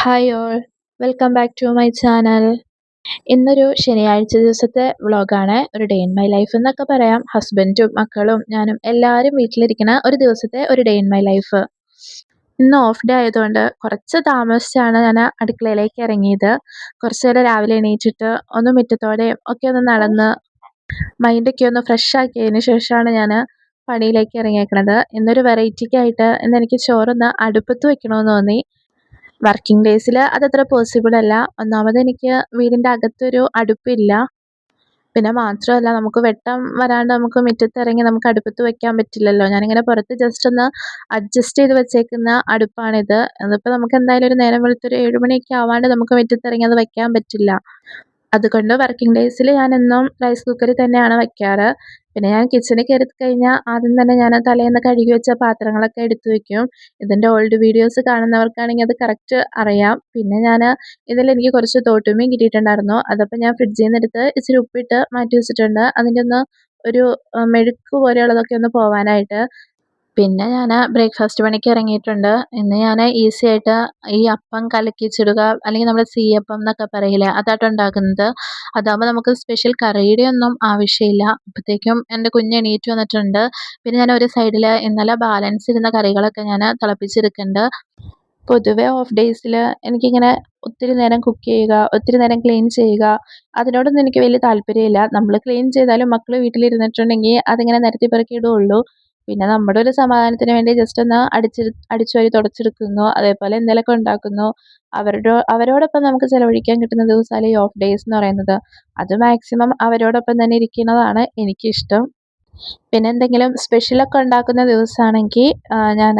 Hi all welcome back to my channel ഇന്നൊരു ശനിയാഴ്ച ദിവസത്തെ വ്ളോഗാണ് ഒരു ഡേ ഇൻ മൈ ലൈഫ് എന്നൊക്കെ പറയാം. ഹസ്ബൻഡും മക്കളും ഞാനും എല്ലാവരും വീട്ടിലിരിക്കുന്ന ഒരു ദിവസത്തെ ഒരു ഡേ ഇൻ മൈ ലൈഫ് ഇന്ന് ഓഫ് ഡേ ആയതുകൊണ്ട് കുറച്ച് താമസിച്ചാണ് ഞാൻ അടുക്കളയിലേക്ക് ഇറങ്ങിയത്. കുറച്ച് നേരം രാവിലെ എണീറ്റിട്ട് ഒന്ന് മുറ്റത്തോടെയും ഒക്കെ ഒന്ന് നടന്ന് മൈൻഡൊക്കെ ഒന്ന് ഫ്രഷ് ആക്കിയതിന് ശേഷമാണ് ഞാൻ പണിയിലേക്ക് ഇറങ്ങിയേക്കണത്. ഇന്നൊരു വെറൈറ്റിക്കായിട്ട് ഇന്ന് എനിക്ക് ചോറൊന്ന് അടുപ്പത്ത് വെക്കണമെന്ന് തോന്നി. വർക്കിംഗ് ഡേയ്സിൽ അതത്ര പോസിബിൾ അല്ല. ഒന്നാമത് എനിക്ക് വീടിന്റെ അകത്തൊരു അടുപ്പില്ല. പിന്നെ മാത്രമല്ല നമുക്ക് വെട്ടം വരാണ്ട് നമുക്ക് മുറ്റത്തിറങ്ങി നമുക്ക് അടുപ്പത്ത് വെക്കാൻ പറ്റില്ലല്ലോ. ഞാനിങ്ങനെ പുറത്ത് ജസ്റ്റ് ഒന്ന് അഡ്ജസ്റ്റ് ചെയ്ത് വെച്ചേക്കുന്ന അടുപ്പാണിത്. അതിപ്പോൾ നമുക്ക് എന്തായാലും ഒരു നേരം വെളുത്തൊരു ഏഴുമണിയൊക്കെ ആവാണ്ട് നമുക്ക് മുറ്റത്തിറങ്ങി അത് വെക്കാൻ പറ്റില്ല. അതുകൊണ്ട് വർക്കിംഗ് ഡേയ്സിൽ ഞാൻ എന്നും റൈസ് കുക്കറിൽ തന്നെയാണ് വയ്ക്കാറ് പിന്നെ ഞാൻ കിച്ചണിൽ കയറി കഴിഞ്ഞാൽ ആദ്യം തന്നെ ഞാൻ തലേന്ന് കഴുകി വെച്ച പാത്രങ്ങളൊക്കെ എടുത്തു വെക്കും. ഇതിന്റെ ഓൾഡ് വീഡിയോസ് കാണുന്നവർക്കാണെങ്കിൽ അത് കറക്റ്റ് അറിയാം. പിന്നെ ഞാൻ ഇതിൽ എനിക്ക് കുറച്ച് തോട്ടുമീൻ കിട്ടിയിട്ടുണ്ടായിരുന്നു. അതപ്പോൾ ഞാൻ ഫ്രിഡ്ജിൽ നിന്ന് എടുത്ത് ഇച്ചിരി ഉപ്പിട്ട് മാറ്റി വെച്ചിട്ടുണ്ട്. അതിന്റെ ഒന്ന് ഒരു മെഴുക്ക് പോലെയുള്ളതൊക്കെ ഒന്ന് പോവാനായിട്ട്. പിന്നെ ഞാൻ ബ്രേക്ക്ഫാസ്റ്റ് പണിക്ക് ഇറങ്ങിയിട്ടുണ്ട്. ഇന്ന് ഞാൻ ഈസി ആയിട്ട് ഈ അപ്പം കലക്കിച്ചിടുക അല്ലെങ്കിൽ നമ്മൾ സീയപ്പം എന്നൊക്കെ പറയില്ലേ അതായിട്ട് ഉണ്ടാക്കുന്നത്. അതാകുമ്പോൾ നമുക്ക് സ്പെഷ്യൽ കറിയുടെ ഒന്നും ആവശ്യമില്ല. അപ്പോഴത്തേക്കും എന്റെ കുഞ്ഞ് എണീറ്റ് വന്നിട്ടുണ്ട്. പിന്നെ ഞാൻ ഒരു സൈഡിൽ ഇന്നലെ ബാലൻസ് ഇരുന്ന കറികളൊക്കെ ഞാൻ തിളപ്പിച്ചെടുക്കുന്നുണ്ട് പൊതുവെ ഓഫ് ഡേയ്സിൽ എനിക്കിങ്ങനെ ഒത്തിരി നേരം കുക്ക് ചെയ്യുക ഒത്തിരി നേരം ക്ലീൻ ചെയ്യുക അതിനോടൊന്നും എനിക്ക് വലിയ താല്പര്യമില്ല. നമ്മൾ ക്ലീൻ ചെയ്താലും മക്കൾ വീട്ടിലിരുന്നിട്ടുണ്ടെങ്കിൽ അതിങ്ങനെ നിരത്തി പെറുക്കി ഇടുകയുള്ളൂ പിന്നെ നമ്മുടെ ഒരു സമാധാനത്തിന് വേണ്ടി ജസ്റ്റ് ഒന്ന് അടിച്ച് അടിച്ചുവാരി തുടച്ചെടുക്കുന്നു അതേപോലെ എന്തെങ്കിലുമൊക്കെ ഉണ്ടാക്കുന്നു. അവരുടെ അവരോടൊപ്പം നമുക്ക് ചിലവഴിക്കാൻ കിട്ടുന്ന ദിവസമല്ലേ ഈ ഓഫ് ഡേയ്സ് എന്ന് പറയുന്നത്. അത് മാക്സിമം അവരോടൊപ്പം തന്നെ ഇരിക്കുന്നതാണ് എനിക്കിഷ്ടം. പിന്നെ എന്തെങ്കിലും സ്പെഷ്യലൊക്കെ ഉണ്ടാക്കുന്ന ദിവസമാണെങ്കിൽ ഞാൻ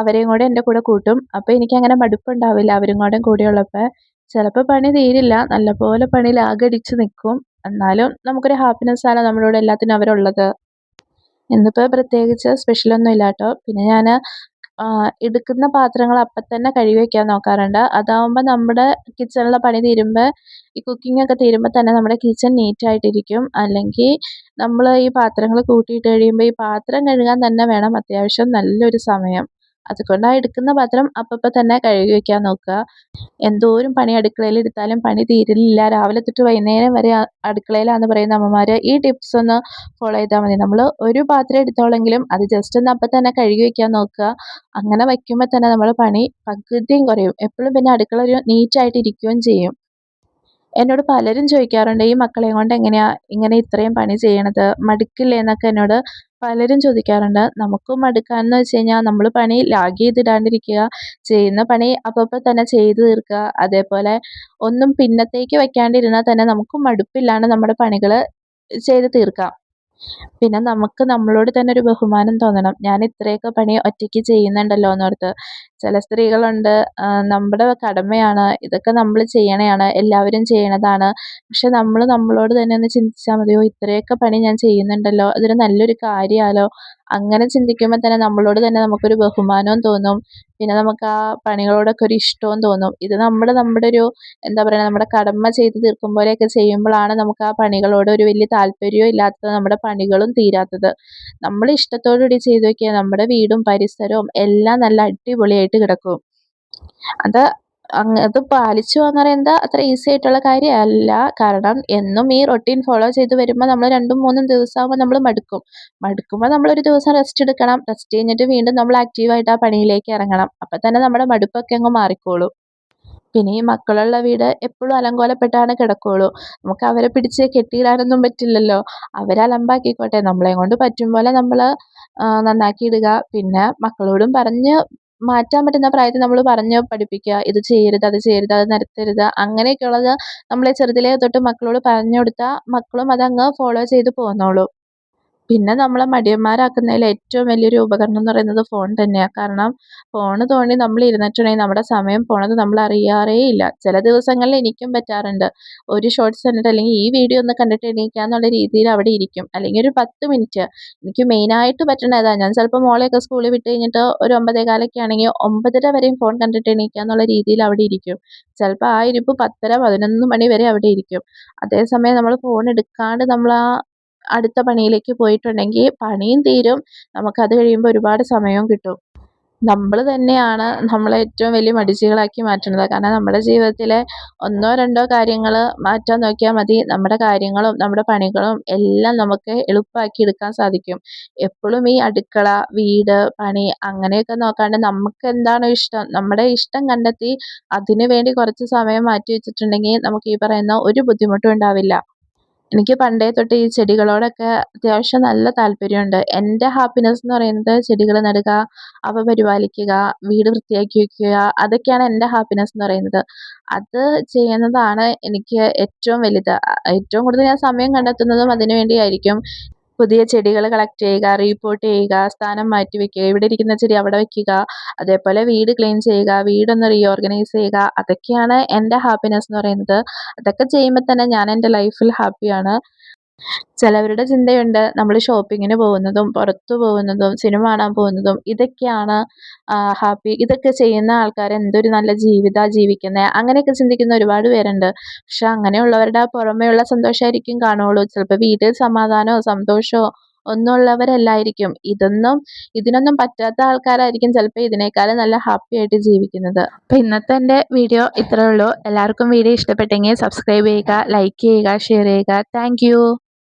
അവരെയും കൂടെ എന്റെ കൂടെ കൂട്ടും. അപ്പോൾ എനിക്കങ്ങനെ മടുപ്പുണ്ടാവില്ല അവരും കൂടെ കൂടെയുള്ളപ്പോൾ ചിലപ്പോൾ പണി തീരില്ല നല്ലപോലെ പണി ആകടിച്ച് നിൽക്കും. എന്നാലും നമുക്കൊരു ഹാപ്പിനെസ്സാണ് നമ്മളോട് എല്ലാത്തിനും അവരുള്ളത്. ഇന്നിപ്പോൾ പ്രത്യേകിച്ച് സ്പെഷ്യലൊന്നും ഇല്ല കേട്ടോ പിന്നെ ഞാൻ എടുക്കുന്ന പാത്രങ്ങൾ അപ്പം തന്നെ കഴുകി വയ്ക്കാൻ നോക്കാറുണ്ട്. അതാവുമ്പോൾ നമ്മുടെ കിച്ചണിലെ പണി തീരുമ്പോൾ ഈ കുക്കിംഗ് ഒക്കെ തീരുമ്പോൾ തന്നെ നമ്മുടെ കിച്ചൺ നീറ്റായിട്ടിരിക്കും അല്ലെങ്കിൽ നമ്മൾ ഈ പാത്രങ്ങൾ കൂട്ടിയിട്ട് കഴിയുമ്പോൾ ഈ പാത്രം കഴുകാൻ തന്നെ വേണം അത്യാവശ്യം നല്ലൊരു സമയം. അതുകൊണ്ട് ആ എടുക്കുന്ന പാത്രം അപ്പപ്പോൾ തന്നെ കഴുകി വയ്ക്കാൻ നോക്കുക. എന്തോരം പണി അടുക്കളയിൽ എടുത്താലും പണി തീരില്ല. രാവിലെ തൊട്ട് വൈകുന്നേരം വരെ അടുക്കളയിലാണെന്ന് പറയുന്ന അമ്മമാർ ഈ ടിപ്സ് ഒന്ന് ഫോളോ ചെയ്താൽ മതി. നമ്മൾ ഒരു പാത്രം എടുത്തോളെങ്കിലും അത് ജസ്റ്റ് ഒന്ന് അപ്പം തന്നെ കഴുകി വയ്ക്കാൻ നോക്കുക. അങ്ങനെ വയ്ക്കുമ്പോൾ തന്നെ നമ്മൾ പണി പകുതിയും കുറയും. എപ്പോഴും പിന്നെ അടുക്കള ഒരു നീറ്റായിട്ട് ഇരിക്കുകയും ചെയ്യും. എന്നോട് പലരും ചോദിക്കാറുണ്ട് ഈ മക്കളെയും കൊണ്ട് എങ്ങനെയാ ഇങ്ങനെ ഇത്രയും പണി ചെയ്യണത്? മടുക്കില്ലേ? എന്നൊക്കെ എന്നോട് പലരും ചോദിക്കാറുണ്ട്. നമുക്കും മടുക്കാന്ന് വെച്ച് കഴിഞ്ഞാൽ നമ്മൾ പണി ലാഗ് ചെയ്തിടാണ്ടിരിക്കുക ചെയ്യുന്ന പണി അപ്പോൾ തന്നെ ചെയ്തു തീർക്കുക. അതേപോലെ ഒന്നും പിന്നത്തേക്ക് വെക്കാണ്ടിരുന്നാൽ തന്നെ നമുക്കും മടുപ്പില്ലാണ്ട് നമ്മുടെ പണികൾ ചെയ്ത് തീർക്കാം. പിന്നെ നമുക്ക് നമ്മളോട് തന്നെ ഒരു ബഹുമാനം തോന്നണം. ഞാൻ ഇത്രയൊക്കെ പണി ഒറ്റയ്ക്ക് ചെയ്യുന്നുണ്ടല്ലോ എന്നോർത്ത്. ചില സ്ത്രീകളുണ്ട് നമ്മുടെ കടമയാണ് ഇതൊക്കെ നമ്മൾ ചെയ്യണതാണ് എല്ലാവരും ചെയ്യണതാണ്. പക്ഷെ നമ്മൾ നമ്മളോട് തന്നെ ഒന്ന് ചിന്തിച്ചാൽ മതിയോ ഇത്രയൊക്കെ പണി ഞാൻ ചെയ്യുന്നുണ്ടല്ലോ അതൊരു നല്ലൊരു കാര്യമാണല്ലോ അങ്ങനെ ചിന്തിക്കുമ്പോൾ തന്നെ നമ്മളോട് തന്നെ നമുക്കൊരു ബഹുമാനവും തോന്നും. പിന്നെ നമുക്ക് ആ പണികളോടൊക്കെ ഒരു ഇഷ്ടവും തോന്നും. ഇത് നമ്മൾ നമ്മുടെ ഒരു എന്താ പറയുക നമ്മുടെ കടമ ചെയ്ത് തീർക്കും പോലെയൊക്കെ ചെയ്യുമ്പോഴാണ് നമുക്ക് ആ പണികളോട് ഒരു വലിയ താല്പര്യവും ഇല്ലാത്തത് നമ്മുടെ പണികളും തീരാത്തത്. നമ്മൾ ഇഷ്ടത്തോടു കൂടി ചെയ്ത് നോക്കിയാൽ നമ്മുടെ വീടും പരിസരവും എല്ലാം നല്ല അടിപൊളിയായിട്ട് കിടക്കും. അത് അങ്ങ് അത് പാലിച്ചു എന്ന് പറയുന്നത് അത്ര ഈസി ആയിട്ടുള്ള കാര്യമല്ല. കാരണം എന്നും ഈ റൊട്ടീൻ ഫോളോ ചെയ്ത് വരുമ്പോൾ നമ്മൾ രണ്ടും മൂന്നും ദിവസമാകുമ്പോൾ നമ്മൾ മടുക്കും. മടുക്കുമ്പോൾ നമ്മൾ ഒരു ദിവസം റെസ്റ്റ് എടുക്കണം. റെസ്റ്റ് കഴിഞ്ഞിട്ട് വീണ്ടും നമ്മൾ ആക്റ്റീവായിട്ട് ആ പണിയിലേക്ക് ഇറങ്ങണം. അപ്പം തന്നെ നമ്മുടെ മടുപ്പൊക്കെ അങ്ങ് മാറിക്കോളും. പിന്നെ ഈ മക്കളുള്ള വീട് എപ്പോഴും അലങ്കോലപ്പെട്ടാണ് കിടക്കുകയുള്ളൂ നമുക്ക് അവരെ പിടിച്ച് കെട്ടിയിടാനൊന്നും പറ്റില്ലല്ലോ. അവരെ അലമ്പാക്കിക്കോട്ടെ. നമ്മളെ കൊണ്ട് പറ്റും പോലെ നമ്മൾ നന്നാക്കി ഇടുക. പിന്നെ മക്കളോടും പറഞ്ഞ് മാറ്റാൻ പറ്റുന്ന പ്രായത്തിൽ നമ്മൾ പറഞ്ഞ് പഠിപ്പിക്കുക ഇത് ചെയ്യരുത് അത് ചെയ്യരുത് അത് നിരത്തരുത് അങ്ങനെയൊക്കെയുള്ളത് നമ്മളെ ചെറുതിലേ തൊട്ട് മക്കളോട് പറഞ്ഞു കൊടുത്താൽ മക്കളും അതങ്ങ് ഫോളോ ചെയ്ത് പോന്നോളും. പിന്നെ നമ്മളെ മടിയന്മാരാക്കുന്നതിൽ ഏറ്റവും വലിയൊരു ഉപകരണം എന്ന് പറയുന്നത് ഫോൺ തന്നെയാണ് കാരണം ഫോൺ തോണ്ടി നമ്മൾ ഇരുന്നിട്ടുണ്ടെങ്കിൽ നമ്മുടെ സമയം പോണത് നമ്മൾ അറിയാറേ ഇല്ല. ചില ദിവസങ്ങളിൽ എനിക്കും പറ്റാറുണ്ട്. ഒരു ഷോർട്ട്സ് കണ്ടിട്ട് അല്ലെങ്കിൽ ഈ വീഡിയോ ഒന്ന് കണ്ടിട്ട് എണീക്കാന്നുള്ള രീതിയിൽ അവിടെ ഇരിക്കും. അല്ലെങ്കിൽ ഒരു പത്ത് മിനിറ്റ് എനിക്ക് മെയിനായിട്ട് പറ്റണത്. ഞാൻ ചിലപ്പോൾ മോളെയൊക്കെ സ്കൂളിൽ വിട്ട് കഴിഞ്ഞിട്ട് ഒരു ഒമ്പതേ കാലൊക്കെ ആണെങ്കിൽ ഒമ്പതര വരെയും ഫോൺ കണ്ടിട്ട് എണീക്കാന്നുള്ള രീതിയിൽ അവിടെ ഇരിക്കും. ചിലപ്പോൾ ആ ഇരിപ്പ് പത്തര പതിനൊന്ന് മണി വരെ അവിടെ ഇരിക്കും. അതേസമയം നമ്മൾ ഫോൺ എടുക്കാണ്ട് നമ്മൾ ആ അടുത്ത പണിയിലേക്ക് പോയിട്ടുണ്ടെങ്കിൽ പണിയും തീരും. നമുക്കത് കഴിയുമ്പോൾ ഒരുപാട് സമയവും കിട്ടും. നമ്മൾ തന്നെയാണ് നമ്മളെ ഏറ്റവും വലിയ മടിച്ചുകളാക്കി മാറ്റുന്നത്. കാരണം നമ്മുടെ ജീവിതത്തിലെ ഒന്നോ രണ്ടോ കാര്യങ്ങൾ മാറ്റാൻ നോക്കിയാൽ മതി. നമ്മുടെ കാര്യങ്ങളും നമ്മുടെ പണികളും എല്ലാം നമുക്ക് എളുപ്പമാക്കി എടുക്കാൻ സാധിക്കും. എപ്പോഴും ഈ അടുക്കള വീട് പണി അങ്ങനെയൊക്കെ നോക്കാണ്ട് നമുക്ക് എന്താണോ ഇഷ്ടം? നമ്മുടെ ഇഷ്ടം കണ്ടെത്തി അതിനു വേണ്ടി കുറച്ച് സമയം മാറ്റി വെച്ചിട്ടുണ്ടെങ്കിൽ നമുക്ക് ഈ പറയുന്ന ഒരു ബുദ്ധിമുട്ടും ഉണ്ടാവില്ല. എനിക്ക് പണ്ടേ തൊട്ട് ഈ ചെടികളോടൊക്കെ അത്യാവശ്യം നല്ല താല്പര്യമുണ്ട്. എന്റെ ഹാപ്പിനെസ് എന്ന് പറയുന്നത് ചെടികൾ നടുക അവ പരിപാലിക്കുക വീട് വൃത്തിയാക്കി വയ്ക്കുക അതൊക്കെയാണ് എന്റെ ഹാപ്പിനെസ് എന്ന് പറയുന്നത്. അത് ചെയ്യുന്നതാണ് എനിക്ക് ഏറ്റവും വലുത്. ഏറ്റവും കൂടുതൽ ഞാൻ സമയം കണ്ടെത്തുന്നതും അതിനു വേണ്ടിയായിരിക്കും. പുതിയ ചെടികൾ കളക്ട് ചെയ്യുക റീപോട്ട് ചെയ്യുക സ്ഥാനം മാറ്റി വെക്കുക ഇവിടെ ഇരിക്കുന്ന ചെടി അവിടെ വെക്കുക അതേപോലെ വീട് ക്ലീൻ ചെയ്യുക വീടൊന്ന് റീഓർഗനൈസ് ചെയ്യുക അതൊക്കെയാണ് എന്റെ ഹാപ്പിനെസ് എന്ന് പറയുന്നത്. അതൊക്കെ ചെയ്യുമ്പോൾ തന്നെ ഞാൻ എന്റെ ലൈഫിൽ ഹാപ്പിയാണ് ചിലവരുടെ ചിന്തയുണ്ട്. നമ്മൾ ഷോപ്പിങ്ങിന് പോകുന്നതും പുറത്തു പോകുന്നതും സിനിമ കാണാൻ പോകുന്നതും ഇതൊക്കെയാണ് ഹാപ്പി ഇതൊക്കെ ചെയ്യുന്ന ആൾക്കാർ എന്തൊരു നല്ല ജീവിതമാണ് ജീവിക്കുന്നത് അങ്ങനെയൊക്കെ ചിന്തിക്കുന്ന ഒരുപാട് പേരുണ്ട്. പക്ഷെ അങ്ങനെയുള്ളവരുടെ പുറമേയുള്ള സന്തോഷമായിരിക്കും കാണുകയുള്ളൂ. ചിലപ്പോൾ വീട്ടിൽ സമാധാനമോ സന്തോഷമോ ഒന്നും ഉള്ളവരല്ലായിരിക്കും ഇതൊന്നും ഇതിനൊന്നും പറ്റാത്ത ആൾക്കാരായിരിക്കും ചിലപ്പോൾ ഇതിനേക്കാളും നല്ല ഹാപ്പി ആയിട്ട് ജീവിക്കുന്നത്. അപ്പോൾ ഇന്നത്തെ എന്റെ വീഡിയോ ഇത്രയേ ഉള്ളൂ. എല്ലാവർക്കും വീഡിയോ ഇഷ്ടപ്പെട്ടെങ്കിൽ സബ്സ്ക്രൈബ് ചെയ്യുക ലൈക്ക് ചെയ്യുക ഷെയർ ചെയ്യുക. താങ്ക്